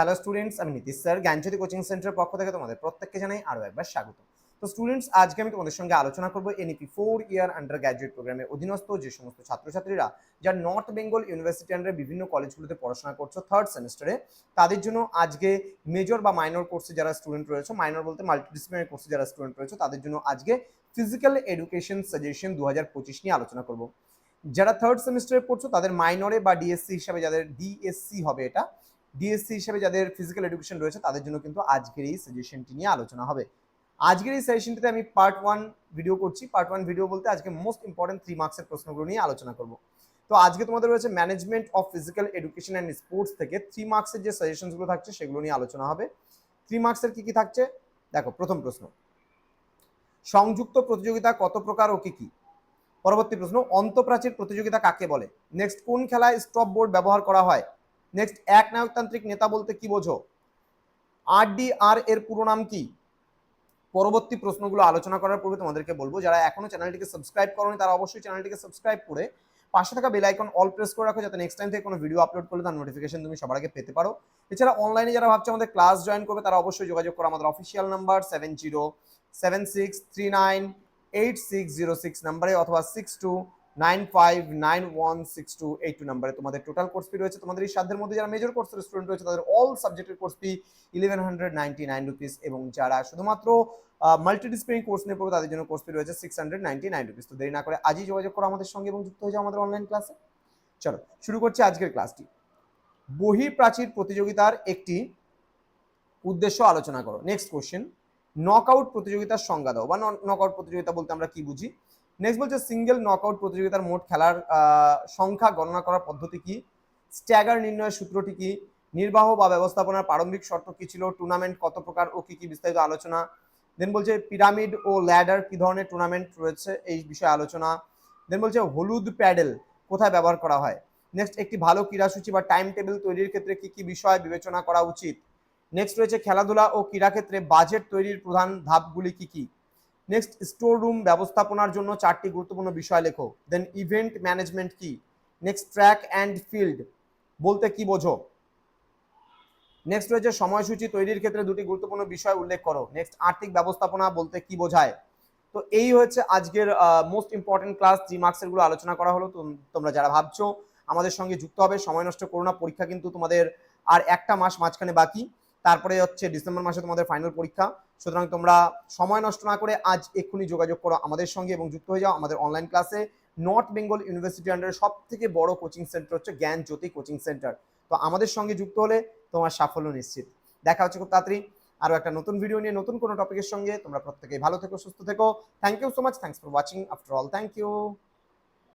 Hello students আমি Nitish sir. জ্ঞানজ্যোতি coaching সেন্টারের পক্ষ থেকে তোমাদের প্রত্যেককে জানাই আরও একবার স্বাগত। তো স্টুডেন্টস আজকে আমি তোমাদের সঙ্গে আলোচনা করব NEP four year undergraduate প্রোগ্রামের অধীনস্থ যে সমস্ত ছাত্রছাত্রীরা যারা নর্থ বেঙ্গল ইউনিভার্সিটি আন্ডার বিভিন্ন কলেজগুলোতে পড়াশোনা করছ থার্ড সেমিস্টারে তাদের জন্য আজকে মেজর বা মাইনর কোর্সে যারা স্টুডেন্ট রয়েছে মাইনর বলতে মাল্টিডিসিপ্লিনারি কোর্সে যারা স্টুডেন্ট রয়েছে, তাদের জন্য আজকে ফিজিক্যাল এডুকেশন সাজেশন দু হাজার পঁচিশ নিয়ে আলোচনা করব। যারা থার্ড সেমিস্টারে পড়ছো, তাদের মাইনরে বা ডিএসসি হিসাবে, যাদের ডিএসসি হবে এটা ডিএসসি হিসেবে যাদের ফিজিক্যাল এডুকেশন রয়েছে, তাদের জন্য কিন্তু আজকের এই সাজেশনটি নিয়ে আলোচনা হবে। আজকের এই সেশনটিতে আমি পার্ট ওয়ান ভিডিও করছি। পার্ট ওয়ান ভিডিও বলতে আজকে মোস্ট ইম্পর্টেন্ট থ্রি মার্কসের প্রশ্নগুলো নিয়ে আলোচনা করব। তো আজকে তোমাদের রয়েছে management of physical education and sports থেকে থ্রি মার্কসের যে সাজেশনসগুলো থাকছে, সেগুলো নিয়ে আলোচনা হবে। থ্রি মার্কসের কি কি থাকছে? দেখো, প্রথম প্রশ্ন। সংযুক্ত প্রতিযোগিতা কত প্রকার ও কি কি? পরবর্তী প্রশ্ন, অন্তপ্রাচীর প্রতিযোগিতা কাকে বলে? নেক্সট কোন খেলায় স্টপ বোর্ড ব্যবহার করা হয়? নেক্সট এক নায়কতান্ত্রিক নেতা বলতে কি বোঝো? আর এর পুরো নাম কি? পরবর্তী প্রশ্নগুলো আলোচনা করার পূর্বে তোমাদেরকে বলব, যারা এখনও চ্যানেলটিকে সাবস্ক্রাইব করোনি, তারা অবশ্যই চ্যানেলটিকে সাবস্ক্রাইব করে পাশে থাকা বেল আইকন অল প্রেস করে রাখো, যাতে নেক্সট টাইম থেকে কোনো ভিডিও আপলোড করলে তার নোটিফিকেশন তুমি সবার আগে পেতে পারো। এছাড়া অনলাইনে যারা ভাবছে আমাদের ক্লাস জয়েন করবে, তারা অবশ্যই যোগাযোগ করো আমাদের official number seven zero seven six three nine eight six zero six নাম্বারে অথবা six two nine five nine one six two eight two নাম্বারে তোমাদের টোটাল কোর্স ফি রয়েছে। তোমাদের এই সাধ্যের মধ্যে যারা মেজর কোর্সের স্টুডেন্ট রয়েছে, তাদের অল সাবজেক্টের course fee eleven hundred ninety nine rupees এবং যারা শুধুমাত্র মাল্টিডিসিপ্লিনারি কোর্স নিয়ে পড়বে, তাদের জন্য কোর্স ফি রয়েছে six hundred ninety nine rupees তো দেরি না করে আজই যোগাযোগ করো আমাদের সঙ্গে এবং যুক্ত হয়ে যাও আমাদের অনলাইন ক্লাসে চলো, শুরু করছি আজকের ক্লাসটি বহিঃপ্রাচীর প্রতিযোগিতার একটি উদ্দেশ্য আলোচনা করো। নেক্সট কোশ্চেন নকআউট প্রতিযোগিতার সংজ্ঞা দাও বা নকআউট প্রতিযোগিতা বলতে আমরা কি বুঝি? নেক্সট বলছে সিঙ্গেল নকআউট প্রতিযোগিতার মোট খেলার সংখ্যা গণনা করার পদ্ধতি কি? স্ট্যাগার নির্ণয়ের সূত্রটি কি? নির্বাহ বা ব্যবস্থাপনার প্রারম্ভিক শর্ত কি ছিল? টুর্নামেন্ট কত প্রকার ও কি কি বিস্তারিত আলোচনা? দেন বলছে পিরামিড ও ল্যাডার কি ধরনের টুর্নামেন্ট রয়েছে? এই বিষয়ে আলোচনা। দেন বলছে হলুদ প্যাডেল কোথায় ব্যবহার করা হয়? নেক্সট একটি ভালো ক্রীড়াসূচি বা টাইম টেবিল তৈরির ক্ষেত্রে কি কি বিষয় বিবেচনা করা উচিত? নেক্সট রয়েছে খেলাধুলা ও ক্রীড়াক্ষেত্রে বাজেট তৈরির প্রধান ধাপগুলি কি কি? নেক্সট স্টোর রুম ব্যবস্থাপনার জন্য চারটি গুরুত্বপূর্ণ বিষয় লেখো। দেন ইভেন্ট ম্যানেজমেন্ট কি? নেক্সট ট্র্যাক অ্যান্ড ফিল্ড বলতে কি বোঝো? নেক্সট রয়েছে সময়সূচি তৈরির ক্ষেত্রে দুটি গুরুত্বপূর্ণ বিষয় উল্লেখ করো। নেক্সট আর্থিক ব্যবস্থাপনা বলতে কি বোঝায়? তো এই হচ্ছে আজকের মোস্ট ইম্পর্টেন্ট ক্লাস জি মার্কসেরগুলো আলোচনা করা হলো। তোমরা যারা ভাবছ আমাদের সঙ্গে যুক্ত হবে, সময় নষ্ট করো না। পরীক্ষা কিন্তু তোমাদের আর একটা মাস মাঝখানে বাকি। তারপরে হচ্ছে ডিসেম্বর মাসে তোমাদের ফাইনাল পরীক্ষা। সুতরাং তোমরা সময় নষ্ট না করে আজ এক্ষুনি যোগাযোগ করো আমাদের সঙ্গে এবং যুক্ত হয়ে যাও আমাদের অনলাইন ক্লাসে নর্থ বেঙ্গল ইউনিভার্সিটি আন্ডারে সব থেকে বড় কোচিং সেন্টার হচ্ছে জ্ঞান জ্যোতি কোচিং সেন্টার তো আমাদের সঙ্গে যুক্ত হলে তোমার সাফল্য নিশ্চিত। দেখা হচ্ছে খুব তাড়াতাড়ি। আরও একটা নতুন ভিডিও নিয়ে, নতুন কোনো টপিকের সঙ্গে। তোমরা প্রত্যেকেই ভালো থেকো, সুস্থ থেকো। Thank you so much thanks for watching after all thank you